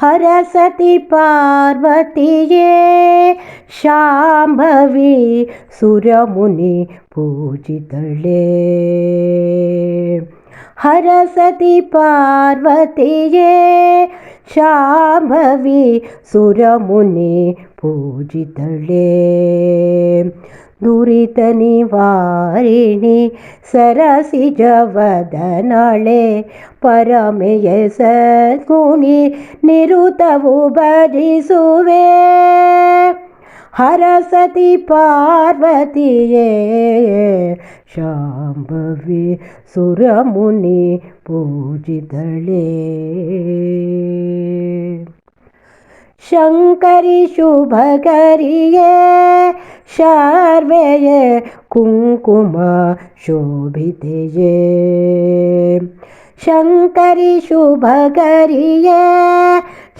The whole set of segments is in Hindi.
हरसती पार्वती ये शाम्भवी सुरमुनि ये हरसति पार्वतिये शाम्भवी पूजित ले। ದುರಿತ ನಿವಾರಿಣಿ ಸರಸಿಜವದನಳೆ ಪರಮೆಯ ಸದ್ಗುಣಿ ನಿರುತವು ಭಜಿಸುವೆ ಹರಸತಿ ಪಾರ್ವತಿಯೇ ಶಾಂಭವಿ ಸುರಮುನಿ ಪೂಜಿತಳೆ शङ्करि शुभकरिये शार्वेये कुङ्कुमा शोभितये शङ्करि शुभकरिये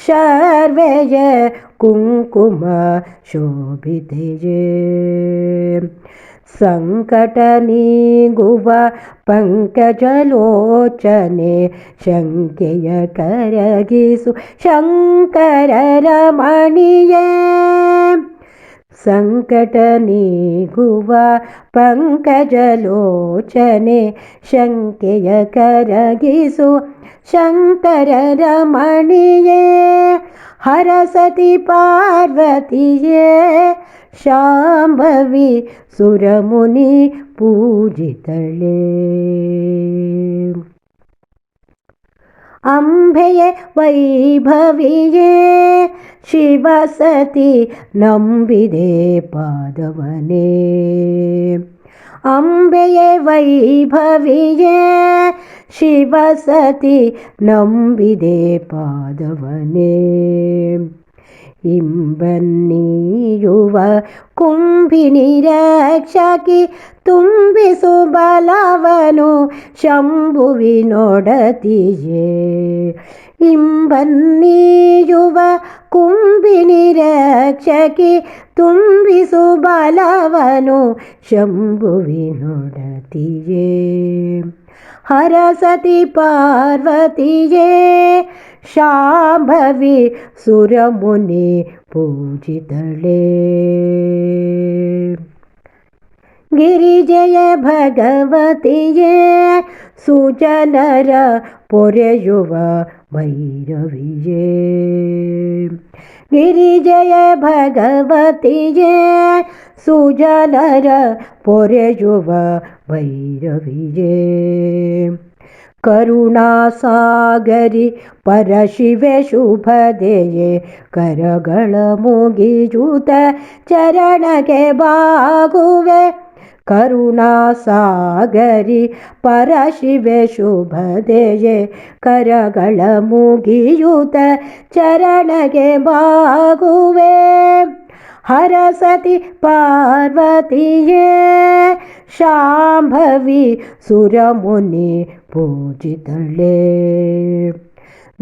शार्वेय शोभित शोभितये सङ्कटनीगुव पङ्कजलोचने शङ्क्य करगिसु शङ्करमणि सङ्कटनीगुव पङ्कजलोचने शङ्क्य करगिसु शङ्करमणि हरसति पार्वतीये शाम्भवी सुरमुनि पूजितले। अम्भये शिव शिवसति नम्बिदे पादवने। अम्बेये शिव शिवसति नम्बिदे पादवने। ಇಂಬನ್ನೀಯುವ ಕುಂಭಿನಿ ರಕ್ಷಕಿ ತುಂಬಿಸು ಬಲವನು ಶಂಭುವಿನೊಡತಿಯೇ. ಇಂಬನ್ನೀಯುವ ಕುಂಭಿನಿ ರಕ್ಷಕಿ ತುಂಬಿಸು ಬಲವನು ಶಂಭುವಿನೊಡತಿಯೇ. ಹರಸತಿ ಪಾರ್ವತಿಯೇ ಶಾಂಭವಿ ಸುರಮುನಿ ಪೂಜಿತಳೆ ಗಿರಿಜಯ ಭಗವತಿಯೇ ಸುಜನರ ಪೊರೆಯುವ ಭೈರವಿಯೇ ಗಿರಿಜಯ ಭಗವತಿಯೇ ಸುಜನರ ಪೊರೆಯುವ ಭೈರವಿಯೇ ಕರುಣಾಸಾಗರಿ ಪರಶಿವೆ ಶುಭದೆಯೇ ಕರಗಳ ಮುಗಿಯೂತ ಚರಣಕ್ಕೆ ಬಾಗುವೆ ಕರುಣಾಸಾಗರಿ ಪರಶಿವೆ ಶುಭದೆಯೇ ಕರಗಳ ಮುಗಿಯೂತ ಚರಣಗೆ ಬಾಗುವೆ हरसति पार्वतीये। शाम्भवी सुरमुनि पूजितले।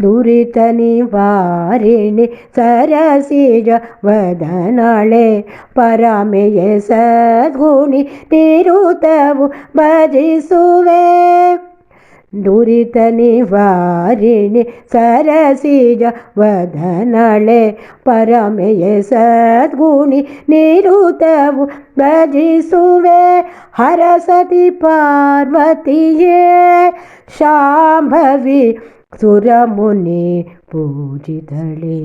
दुरितनिवारिणि सरसिज वदनळे परमे सद्गुणि तिरुतव भजिसुवे। ದುರಿತ ನಿವಾರಿಣಿ ಸರಸಿಜ ವದನಳೆ ಪರಮೆಯ ಸದ್ಗುಣಿ ನಿರುತವು ಭಜಿಸುವೆ ಹರಸತಿ ಪಾರ್ವತಿಯೇ ಶಾಂಭವಿ ಸುರಮುನಿ ಪೂಜಿತಳೆ